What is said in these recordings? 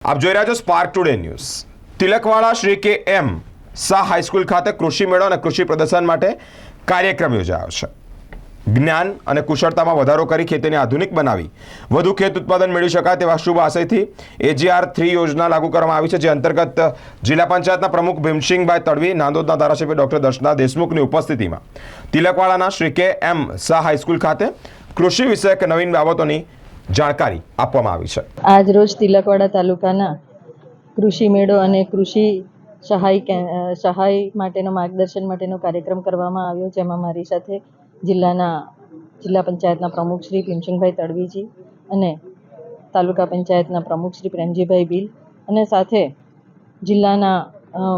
આપ જોઈ રહ્યા છો spark today news Tilakwada Shri K M Shah high school ખાતે કૃષિ મેળો અને કૃષિ પ્રદર્શન માટે કાર્યક્રમ યોજાયો છે. જ્ઞાન અને કુશળતામાં વધારો કરી ખેતીને આધુનિક બનાવી વધુ ખેત ઉત્પાદન મેળવી શકાય તેવા શુભ આશયથી એજીઆર થ્રી યોજના લાગુ કરવામાં આવી છે, જે અંતર્ગત જિલ્લા પંચાયતના પ્રમુખ ભીમસિંહભાઈ તડવી, નાંદોદના ધારાસભ્ય ડોક્ટર દર્શના દેશમુખની ઉપસ્થિતિમાં તિલકવાડાના Shri K M Shah high school ખાતે કૃષિ વિષયક નવીન બાબતોની જાણકારી આપવામાં આવી છે. આજ રોજ તિલકવાડા તાલુકાના કૃષિ મેળો અને કૃષિ સહાય સહાય માટેનો માર્ગદર્શન માટેનો કાર્યક્રમ કરવામાં આવ્યો, જેમાં મારી સાથે જિલ્લાના, જિલ્લા પંચાયતના પ્રમુખ શ્રી ભીમસિંહભાઈ તડવીજી અને તાલુકા પંચાયતના પ્રમુખ શ્રી પ્રેમજીભાઈ બિલ અને સાથે જિલ્લાના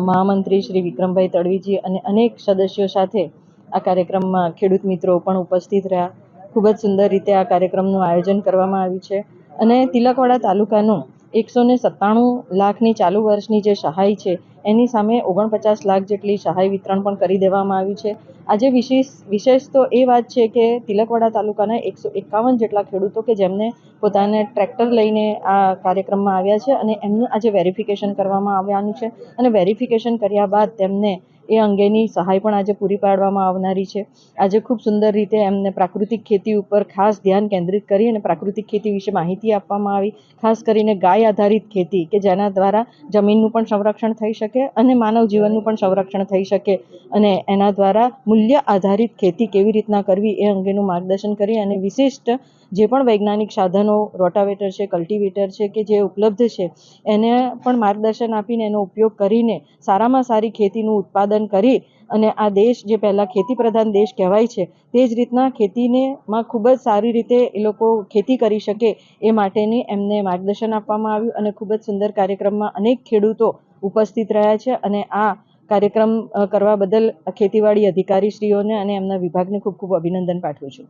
મહામંત્રી શ્રી વિક્રમભાઈ તડવીજી અને અનેક સદસ્યો સાથે આ કાર્યક્રમમાં ખેડૂત મિત્રો પણ ઉપસ્થિત રહ્યા. ખૂબ જ સુંદર રીતે આ કાર્યક્રમનું આયોજન કરવામાં આવ્યું છે. અને તિલકવાડા તાલુકાનું એકસો ને સત્તાણું લાખની ચાલુ વર્ષની જે સહાય છે, એની સામે ઓગણપચાસ લાખ જેટલી સહાય વિતરણ પણ કરી દેવામાં આવ્યું છે. આજે વિશેષ વિશેષ તો એ વાત છે કે તિલકવાડા તાલુકાના એકસો એકાવન જેટલા ખેડૂતો કે જેમને પોતાને ટ્રેક્ટર લઈને આ કાર્યક્રમમાં આવ્યા છે અને એમનું આજે વેરિફિકેશન કરવામાં આવવાનું છે. અને વેરિફિકેશન કર્યા બાદ તેમને એ અંગેની સહાય પણ આજે પૂરી પાડવામાં આવનારી છે. આજે ખૂબ સુંદર રીતે એમને પ્રાકૃતિક ખેતી ઉપર ખાસ ધ્યાન કેન્દ્રિત કરી અને પ્રાકૃતિક ખેતી વિશે માહિતી આપવામાં આવી. ખાસ કરીને ગાય આધારિત ખેતી કે જેના દ્વારા જમીનનું પણ સંરક્ષણ થઈ શકે અને માનવ જીવનનું પણ સંરક્ષણ થઈ શકે અને એના દ્વારા મૂલ્ય આધારિત ખેતી કેવી રીતના કરવી એ અંગેનું માર્ગદર્શન કરી અને વિશિષ્ટ જે પણ વૈજ્ઞાનિક સાધનો, રોટાવેટર છે, કલ્ટિવેટર છે કે જે ઉપલબ્ધ છે, એને પણ માર્ગદર્શન આપીને એનો ઉપયોગ કરીને સારામાં સારી ખેતીનું ઉત્પાદન કરી અને આ દેશ જે પહેલાં ખેતી પ્રધાન દેશ કહેવાય છે, તે જ રીતના ખેતીને માં ખૂબ જ સારી રીતે એ લોકો ખેતી કરી શકે એ માટેની એમને માર્ગદર્શન આપવામાં આવ્યું અને ખૂબ જ સુંદર કાર્યક્રમમાં અનેક ખેડૂતો ઉપસ્થિત રહ્યા છે અને આ કાર્યક્રમ કરવા બદલ ખેતીવાડી અધિકારીશ્રીઓને અને એમના વિભાગને ખૂબ ખૂબ અભિનંદન પાઠવું છું.